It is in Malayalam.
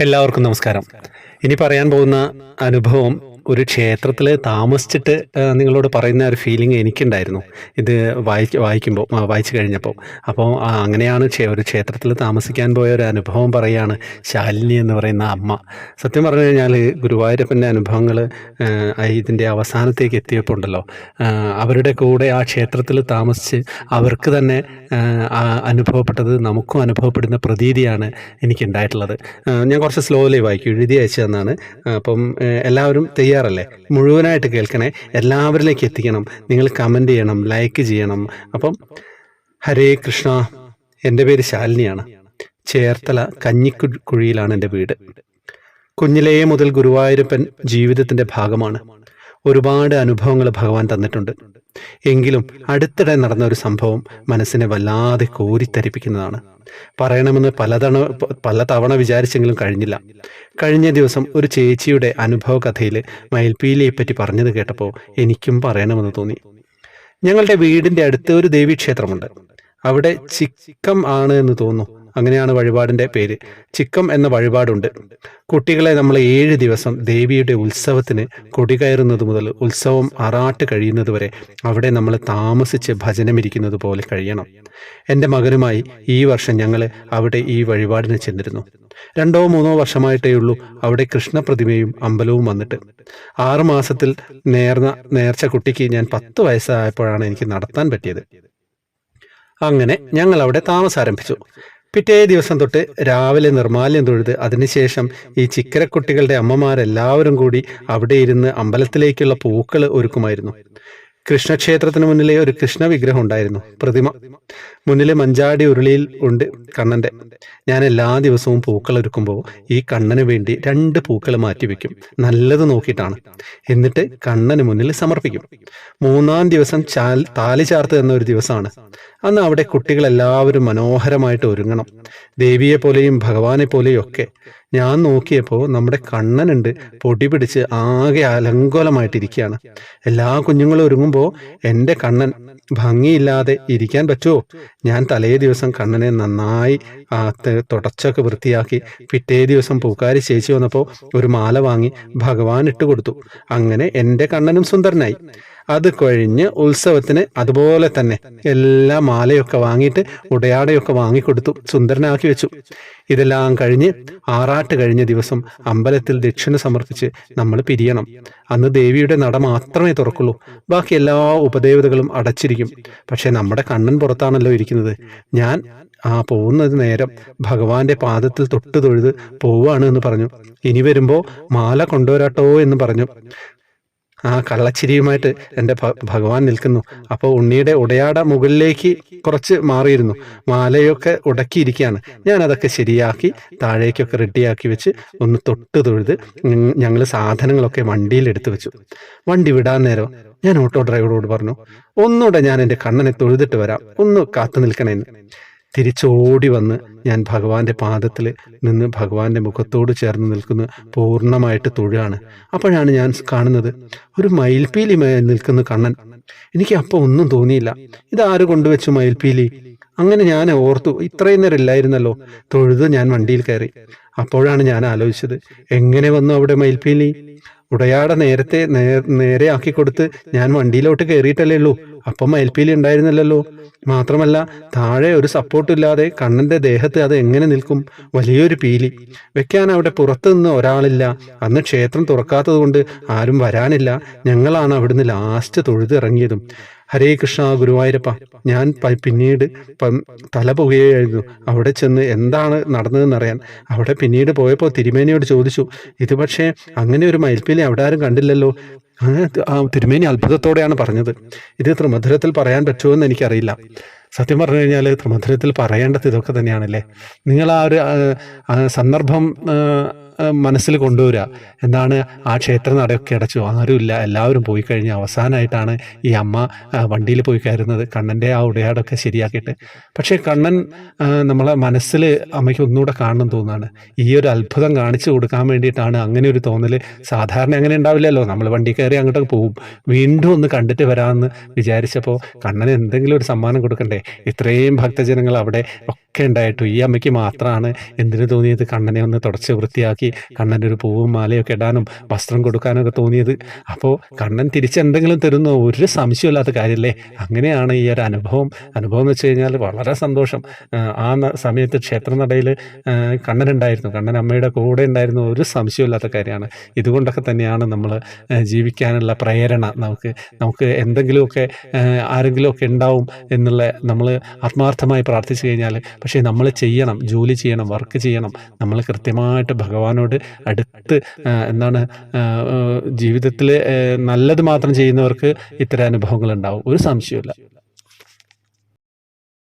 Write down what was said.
എല്ലാവർക്കും നമസ്കാരം. ഇനി പറയാൻ പോകുന്ന അനുഭവം ഒരു ക്ഷേത്രത്തിൽ താമസിച്ചിട്ട് നിങ്ങളോട് പറയുന്ന ഒരു ഫീലിംഗ് എനിക്കുണ്ടായിരുന്നു. ഇത് വായിക്ക വായിക്കുമ്പോൾ വായിച്ചു കഴിഞ്ഞപ്പോൾ അപ്പോൾ അങ്ങനെയാണ് ഒരു ക്ഷേത്രത്തിൽ താമസിക്കാൻ പോയ ഒരു അനുഭവം പറയുകയാണ് ശാലിനി എന്ന് പറയുന്ന അമ്മ. സത്യം പറഞ്ഞു കഴിഞ്ഞാൽ ഗുരുവായൂരപ്പന്റെ അനുഭവങ്ങൾ ഇതിന്റെ അവസാനത്തേക്ക് എത്തിയപ്പോൾ ഉണ്ടല്ലോ അവരുടെ കൂടെ ആ ക്ഷേത്രത്തിൽ താമസിച്ച് അവർക്ക് തന്നെ അനുഭവപ്പെട്ടത് നമുക്കും അനുഭവപ്പെടുന്ന പ്രതീതിയാണ് എനിക്കുണ്ടായിട്ടുള്ളത്. ഞാൻ കുറച്ച് സ്ലോലി വായിക്കും എഴുതി അയച്ചു തന്നാണ്. അപ്പം എല്ലാവരും എല്ലാവരും തയ്യാറല്ലേ മുഴുവനായിട്ട് കേൾക്കണേ. എല്ലാവരിലേക്ക് എത്തിക്കണം. നിങ്ങൾ കമന്റ് ചെയ്യണം ലൈക്ക് ചെയ്യണം. അപ്പം ഹരേ കൃഷ്ണ എന്റെ പേര് ശാലിനിയാണ്. ചേർത്തല കഞ്ഞിക്കു കുഴിയിലാണ് എന്റെ വീട്. കുഞ്ഞിലേ മുതൽ ഗുരുവായൂരപ്പൻ ജീവിതത്തിന്റെ ഭാഗമാണ്. ഒരുപാട് അനുഭവങ്ങൾ ഭഗവാൻ തന്നിട്ടുണ്ട്. എങ്കിലും അടുത്തിടെ നടന്ന ഒരു സംഭവം മനസ്സിനെ വല്ലാതെ കോരിത്തരിപ്പിക്കുന്നതാണ്. പറയണമെന്ന് പലതവണ പല തവണ വിചാരിച്ചെങ്കിലും കഴിഞ്ഞില്ല. കഴിഞ്ഞ ദിവസം ഒരു ചേച്ചിയുടെ അനുഭവ കഥയിൽ മയിൽപ്പീലിയെ പറ്റി പറഞ്ഞത് കേട്ടപ്പോൾ എനിക്കും പറയണമെന്ന് തോന്നി. ഞങ്ങളുടെ വീടിന്റെ അടുത്ത് ഒരു ദേവീക്ഷേത്രമുണ്ട്. അവിടെ ചിക്കം ആണ് എന്ന് തോന്നുന്നു. അങ്ങനെയാണ് വഴിപാടിന്റെ പേര്. ചിക്കം എന്ന വഴിപാടുണ്ട്. കുട്ടികളെ നമ്മൾ ഏഴ് ദിവസം ദേവിയുടെ ഉത്സവത്തിന് കൊടികയറുന്നത് മുതൽ ഉത്സവം അറാട്ട് കഴിയുന്നത് വരെ അവിടെ നമ്മൾ താമസിച്ച് ഭജനമിരിക്കുന്നത് പോലെ കഴിയണം. എന്റെ മകനുമായി ഈ വർഷം ഞങ്ങൾ അവിടെ ഈ വഴിപാടിന് ചെന്നിരുന്നു. രണ്ടോ മൂന്നോ വർഷമായിട്ടേ ഉള്ളൂ അവിടെ കൃഷ്ണപ്രതിമയും അമ്പലവും വന്നിട്ട്. ആറ് മാസത്തിൽ നേർന്ന നേർച്ച കുട്ടിക്ക് ഞാൻ പത്ത് വയസ്സായപ്പോഴാണ് എനിക്ക് നടത്താൻ പറ്റിയത്. അങ്ങനെ ഞങ്ങൾ അവിടെ താമസം ആരംഭിച്ചു പിറ്റേ ദിവസം തൊട്ട് രാവിലെ നിർമാല്യം തൊഴുത് അതിനുശേഷം ഈ ചിക്കരക്കുട്ടികളുടെ അമ്മമാരെല്ലാവരും കൂടി അവിടെ ഇരുന്ന് അമ്പലത്തിലേക്കുള്ള പൂക്കൾ ഒരുക്കുമായിരുന്നു. കൃഷ്ണക്ഷേത്രത്തിന് മുന്നിലെ ഒരു കൃഷ്ണ വിഗ്രഹം ഉണ്ടായിരുന്നു. പ്രതിമ. മുന്നിലെ മഞ്ചാടി ഉരുളിയിൽ ഉണ്ട് കണ്ണന്റെ ഞാൻ എല്ലാ ദിവസവും പൂക്കൾ ഒരുക്കുമ്പോൾ ഈ കണ്ണന് വേണ്ടി രണ്ട് പൂക്കൾ മാറ്റിവെക്കും നല്ലത് നോക്കിയിട്ടാണ്. എന്നിട്ട് കണ്ണന് മുന്നിൽ സമർപ്പിക്കും. മൂന്നാം ദിവസം ചാൽ താലി ചാർത്ത് എന്ന ഒരു ദിവസമാണ്. അന്ന് അവിടെ കുട്ടികളെല്ലാവരും മനോഹരമായിട്ട് ഒരുങ്ങണം. ദേവിയെ പോലെയും ഭഗവാനെ പോലെയും ഒക്കെ. ഞാൻ നോക്കിയപ്പോൾ നമ്മുടെ കണ്ണനുണ്ട് പൊടി പിടിച്ച് ആകെ അലങ്കോലമായിട്ടിരിക്കുകയാണ്. എല്ലാ കുഞ്ഞുങ്ങളും ഒരുങ്ങുമ്പോൾ എന്റെ കണ്ണൻ ഭംഗിയില്ലാതെ ഇരിക്കാൻ പറ്റുമോ ഞാൻ തലേ ദിവസം കണ്ണനെ നന്നായി തുടച്ചൊക്കെ വൃത്തിയാക്കി പിറ്റേ ദിവസം പൂക്കാരി ചേച്ചി വന്നപ്പോൾ ഒരു മാല വാങ്ങി ഭഗവാൻ ഇട്ട് കൊടുത്തു. അങ്ങനെ എന്റെ കണ്ണനും സുന്ദരനായി. അത് കഴിഞ്ഞ് ഉത്സവത്തിന് അതുപോലെ തന്നെ എല്ലാ മാലയൊക്കെ വാങ്ങിയിട്ട് ഉടയാടയൊക്കെ വാങ്ങിക്കൊടുത്തു സുന്ദരനാക്കി വെച്ചു. ഇതെല്ലാം കഴിഞ്ഞ് ആറാട്ട് കഴിഞ്ഞ ദിവസം അമ്പലത്തിൽ ദക്ഷിണ സമർപ്പിച്ച് നമ്മൾ പിരിയണം. അന്ന് ദേവിയുടെ നട മാത്രമേ തുറക്കുള്ളൂ. ബാക്കി എല്ലാ ഉപദേവതകളും അടച്ചിരിക്കും. പക്ഷേ നമ്മുടെ കണ്ണൻ പുറത്താണല്ലോ ഇരിക്കുന്നത്. ഞാൻ ആ പോകുന്നത് നേരം ഭഗവാന്റെ പാദത്തിൽ തൊട്ട് തൊഴുത് പോവാണ് എന്ന് പറഞ്ഞു. ഇനി വരുമ്പോൾ മാല കൊണ്ടുവരാട്ടോ എന്ന് പറഞ്ഞു. ആ കള്ളച്ചിരിയുമായിട്ട് എന്റെ ഭഗവാൻ നിൽക്കുന്നു. അപ്പോൾ ഉണ്ണിയുടെ ഉടയാട മുകളിലേക്ക് കുറച്ച് മാറിയിരുന്നു. മാലയൊക്കെ ഉടക്കിയിരിക്കുകയാണ്. ഞാനതൊക്കെ ശരിയാക്കി താഴേക്കൊക്കെ റെഡിയാക്കി വെച്ച് ഒന്ന് തൊട്ട് തൊഴുത് ഞങ്ങൾ സാധനങ്ങളൊക്കെ വണ്ടിയിൽ എടുത്തു വെച്ചു. വണ്ടി വിടാൻ നേരം ഞാൻ ഓട്ടോ ഡ്രൈവറോട് പറഞ്ഞു ഒന്നുകൂടെ ഞാൻ എന്റെ കണ്ണനെ തൊഴുതിട്ട് വരാം. ഒന്ന് കാത്തു നിൽക്കണേന്ന്. തിരിച്ചോടി വന്ന് ഞാൻ ഭഗവാന്റെ പാദത്തിൽ നിന്ന് ഭഗവാന്റെ മുഖത്തോട് ചേർന്ന് നിൽക്കുന്ന പൂർണമായിട്ട് തൊഴുകയാണ്. അപ്പോഴാണ് ഞാൻ കാണുന്നത് ഒരു മയിൽപ്പീലി നിൽക്കുന്ന കണ്ണൻ. എനിക്ക് അപ്പോൾ ഒന്നും തോന്നിയില്ല. ഇതാര് കൊണ്ടുവച്ചു മയിൽപ്പീലി? അങ്ങനെ ഞാൻ ഓർത്തു ഇത്രയും നേരം ഇല്ലായിരുന്നല്ലോ തൊഴുത് ഞാൻ വണ്ടിയിൽ കയറി. അപ്പോഴാണ് ഞാൻ ആലോചിച്ചത് എങ്ങനെ വന്നു അവിടെ മയിൽപ്പീലി? ഉടയാട നേരത്തെ നേരെ ആക്കി കൊടുത്ത് ഞാൻ വണ്ടിയിലോട്ട് കയറിയിട്ടല്ലേ ഉള്ളൂ. അപ്പം എൽ പിയിൽ ഉണ്ടായിരുന്നില്ലല്ലോ മാത്രമല്ല താഴെ ഒരു സപ്പോർട്ട് ഇല്ലാതെ കണ്ണന്റെ ദേഹത്ത് അത് എങ്ങനെ നിൽക്കും? വലിയൊരു പീലി. വെക്കാൻ അവിടെ പുറത്തുനിന്ന് ഒരാളില്ല. അന്ന് ക്ഷേത്രം തുറക്കാത്തത് കൊണ്ട് ആരും വരാനില്ല. ഞങ്ങളാണ് അവിടുന്ന് ലാസ്റ്റ് തൊഴുതിറങ്ങിയതും ഹരേ കൃഷ്ണ ഗുരുവായൂരപ്പ. ഞാൻ പിന്നീട് തല പുകയായിരുന്നു അവിടെ ചെന്ന് എന്താണ് നടന്നതെന്നറിയാൻ. അവിടെ പിന്നീട് പോയപ്പോൾ തിരുമേനിയോട് ചോദിച്ചു ഇത് പക്ഷേ അങ്ങനെ ഒരു മയിൽപ്പീലി അവിടെ ആരും കണ്ടില്ലല്ലോ? അങ്ങനെ തിരുമേനി അത്ഭുതത്തോടെയാണ് പറഞ്ഞത്. ഇത് ത്രിമധുരത്തിൽ പറയാൻ പറ്റുമോ എന്ന് എനിക്കറിയില്ല. സത്യം പറഞ്ഞു കഴിഞ്ഞാൽ ത്രിമധുരത്തിൽ പറയേണ്ടത് ഇതൊക്കെ തന്നെയാണല്ലേ? നിങ്ങൾ ആ ഒരു സന്ദർഭം മനസ്സിൽ കൊണ്ടുവരിക എന്താണ് ആ ക്ഷേത്ര നടയൊക്കെ അടച്ചു. ആരുമില്ല എല്ലാവരും പോയി കഴിഞ്ഞ് അവസാനമായിട്ടാണ് ഈ അമ്മ വണ്ടിയിൽ പോയി കയറുന്നത്. കണ്ണന്റെ ആ ഉടയാടൊക്കെ ശരിയാക്കിയിട്ട്. പക്ഷേ കണ്ണൻ നമ്മളെ മനസ്സിൽ അമ്മയ്ക്ക് ഒന്നുകൂടെ കാണണം തോന്നുകയാണ്. ഈ ഒരു അത്ഭുതം കാണിച്ചു കൊടുക്കാൻ വേണ്ടിയിട്ടാണ് അങ്ങനെ ഒരു തോന്നൽ സാധാരണ അങ്ങനെ ഉണ്ടാവില്ലല്ലോ. നമ്മൾ വണ്ടി കയറി അങ്ങോട്ടൊക്കെ പോകും. വീണ്ടും ഒന്ന് കണ്ടിട്ട് വരാമെന്ന് വിചാരിച്ചപ്പോൾ കണ്ണന് എന്തെങ്കിലും ഒരു സമ്മാനം കൊടുക്കണ്ടേ? ഇത്രയും ഭക്തജനങ്ങൾ അവിടെ ഒക്കെ ഉണ്ടായിട്ടു. ഈ അമ്മയ്ക്ക് മാത്രമാണ് എന്തിനു തോന്നിയത്? കണ്ണനെ ഒന്ന് തുടച്ച് വൃത്തിയാക്കി കണ്ണന്റെ ഒരു പൂവും മാലയൊക്കെ ഇടാനും വസ്ത്രം കൊടുക്കാനൊക്കെ തോന്നിയത്. അപ്പോൾ കണ്ണൻ തിരിച്ചെന്തെങ്കിലും തരുന്നോ? ഒരു സംശയമില്ലാത്ത കാര്യമല്ലേ അങ്ങനെയാണ് ഈ ഒരു അനുഭവം. അനുഭവം എന്ന് വെച്ച് കഴിഞ്ഞാൽ വളരെ സന്തോഷം. ആ, സമയത്ത് ക്ഷേത്ര സമയത്ത് ക്ഷേത്രനടയിൽ കണ്ണനുണ്ടായിരുന്നു. കണ്ണൻ അമ്മയുടെ കൂടെ ഉണ്ടായിരുന്നു. ഒരു സംശയമില്ലാത്ത കാര്യമാണ്. ഇതുകൊണ്ടൊക്കെ തന്നെയാണ് നമ്മൾ ജീവിക്കാനുള്ള പ്രേരണ നമുക്ക് നമുക്ക് എന്തെങ്കിലുമൊക്കെ ആരെങ്കിലുമൊക്കെ ഉണ്ടാവും എന്നുള്ള നമ്മൾ ആത്മാർത്ഥമായി പ്രാർത്ഥിച്ചു കഴിഞ്ഞാൽ പക്ഷേ നമ്മൾ ചെയ്യണം ജോലി ചെയ്യണം വർക്ക് ചെയ്യണം. നമ്മൾ കൃത്യമായിട്ട് ഭഗവാനോട് അടുത്ത് എന്താണ് ജീവിതത്തിൽ നല്ലത് മാത്രം ചെയ്യുന്നവർക്ക് ഇത്തരം അനുഭവങ്ങൾ ഉണ്ടാവും. ഒരു സംശയമില്ല